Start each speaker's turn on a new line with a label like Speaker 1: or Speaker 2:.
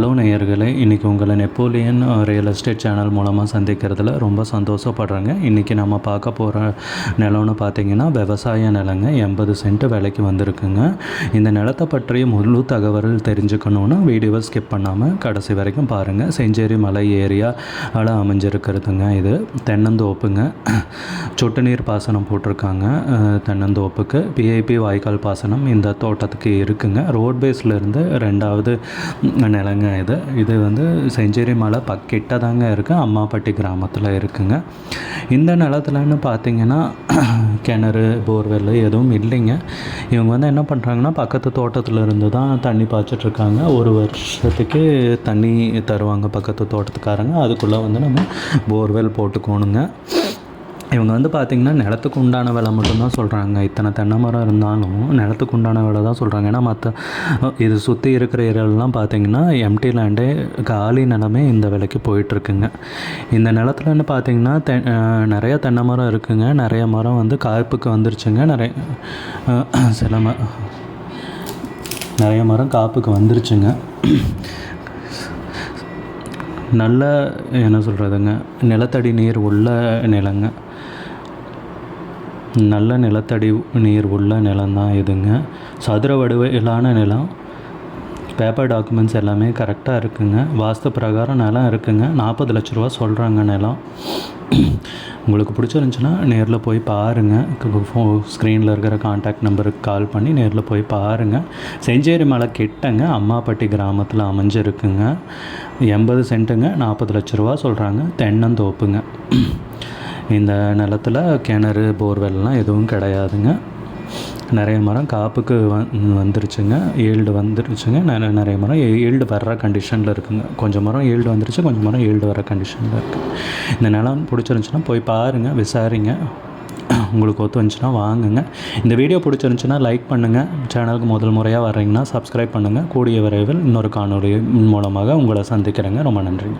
Speaker 1: Hello நேயர்களே. இன்றைக்கி உங்களை நெப்போலியன் ரியல் எஸ்டேட் சேனல் மூலமாக சந்திக்கிறதுல ரொம்ப சந்தோஷப்படுறேங்க. இன்றைக்கி நம்ம பார்க்க போகிற நிலம்னு பார்த்தீங்கன்னா விவசாய நிலங்க. எண்பது சென்ட் விலைக்கு வந்திருக்குங்க. இந்த நிலத்தை பற்றிய முழு தகவல் தெரிஞ்சுக்கணுன்னா வீடியோவை ஸ்கிப் பண்ணாமல் கடைசி வரைக்கும் பாருங்கள் செஞ்சேரி மலை ஏரியாவில் அமைஞ்சிருக்கிறதுங்க இது. தென்னந்தோப்புங்க. சொட்டு நீர் பாசனம் போட்டிருக்காங்க. தென்னந்தோப்புக்கு. பிஐபி வாய்க்கால் பாசனம் இந்த தோட்டத்துக்கு இருக்குங்க. ரோட் பேஸ்லேருந்து ரெண்டாவது நிலங்க இது இது வந்து செஞ்சேரி மலை பக்கிட்ட தாங்க இருக்குது அம்மாப்பட்டி கிராமத்தில் இருக்குங்க. இந்த நிலத்துலன்னு பார்த்தீங்கன்னா கிணறு போர்வெல் எதுவும் இல்லைங்க. இவங்க வந்து என்ன பண்ணுறாங்கன்னா பக்கத்து தோட்டத்தில் இருந்து தான் தண்ணி பாய்ச்சிட்ருக்காங்க. ஒரு வருஷத்துக்கு தண்ணி தருவாங்க பக்கத்து தோட்டத்துக்காரங்க. அதுக்குள்ளே வந்து நம்ம போர்வெல் போட்டுக்கோணுங்க. இவங்க வந்து பார்த்திங்கன்னா நிலத்துக்கு உண்டான விலை மட்டும்தான் சொல்கிறாங்க இத்தனை தென்னை மரம் இருந்தாலும் நிலத்துக்கு உண்டான விலை தான் சொல்கிறாங்க ஏன்னா மற்ற இது சுற்றி இருக்கிற ஏரியாலெலாம் பார்த்தீங்கன்னா எம்டி லேண்டே காலி நிலமே இந்த விலைக்கு போயிட்டுருக்குங்க. இந்த நிலத்துலன்னு பார்த்தீங்கன்னா தெ நிறைய தென்னை மரம் இருக்குங்க. நிறைய மரம் வந்து காய்ப்புக்கு வந்துருச்சுங்க. நிறைய சில ம நிறைய மரம் காப்புக்கு வந்துருச்சுங்க. நல்ல என்ன சொல்கிறதுங்க நிலத்தடி நீர் உள்ள நிலங்க. நல்ல நிலத்தடி நீர் உள்ள நிலம்தான் இதுங்க. சதுர வடிவிலான நிலம். பேப்பர் டாக்குமெண்ட்ஸ் எல்லாமே கரெக்டாக இருக்குங்க. வாஸ்து பிரகாரம் நிலம் இருக்குங்க. நாற்பது லட்ச ரூபா சொல்கிறாங்க நிலம். உங்களுக்கு பிடிச்சிருந்துச்சுன்னா நேரில் போய் பாருங்கள் ஃபோ ஸ்க்ரீனில் இருக்கிற காண்டாக்ட் நம்பருக்கு கால் பண்ணி நேரில் போய் பாருங்கள் செஞ்சேரி மலை கிட்டங்க அம்மாப்பட்டி கிராமத்தில் அமைஞ்சிருக்குங்க. எண்பது சென்ட்டுங்க நாற்பது லட்ச ரூபா சொல்கிறாங்க தென்னந்தோப்புங்க. இந்த நிலத்தில் கிணறு போர்வெல்லாம் எதுவும் கிடையாதுங்க. நிறைய மரம் காப்புக்கு வந் வந்துருச்சுங்க. ஈல்டு வந்துருச்சுங்க. நிறைய நிறைய மரம் ஈல்டு வர்ற கண்டிஷனில் இருக்குங்க. கொஞ்சம் மரம் ஈல்டு வந்துருச்சு கொஞ்சம் மரம் ஈல்டு வர கண்டிஷனில் இருக்குது இந்த நிலம் பிடிச்சிருந்துச்சுன்னா போய் பாருங்கள் விசாரிங்க. உங்களுக்கு ஒத்து வந்துச்சுன்னா வாங்குங்க. இந்த வீடியோ பிடிச்சிருந்துச்சுன்னா லைக் பண்ணுங்கள் சேனலுக்கு முதல் முறையாக வர்றீங்கன்னா சப்ஸ்கிரைப் பண்ணுங்கள் கூடிய விரைவில் இன்னொரு காணொளி மூலமாக உங்களை சந்திக்கிறேங்க. ரொம்ப நன்றி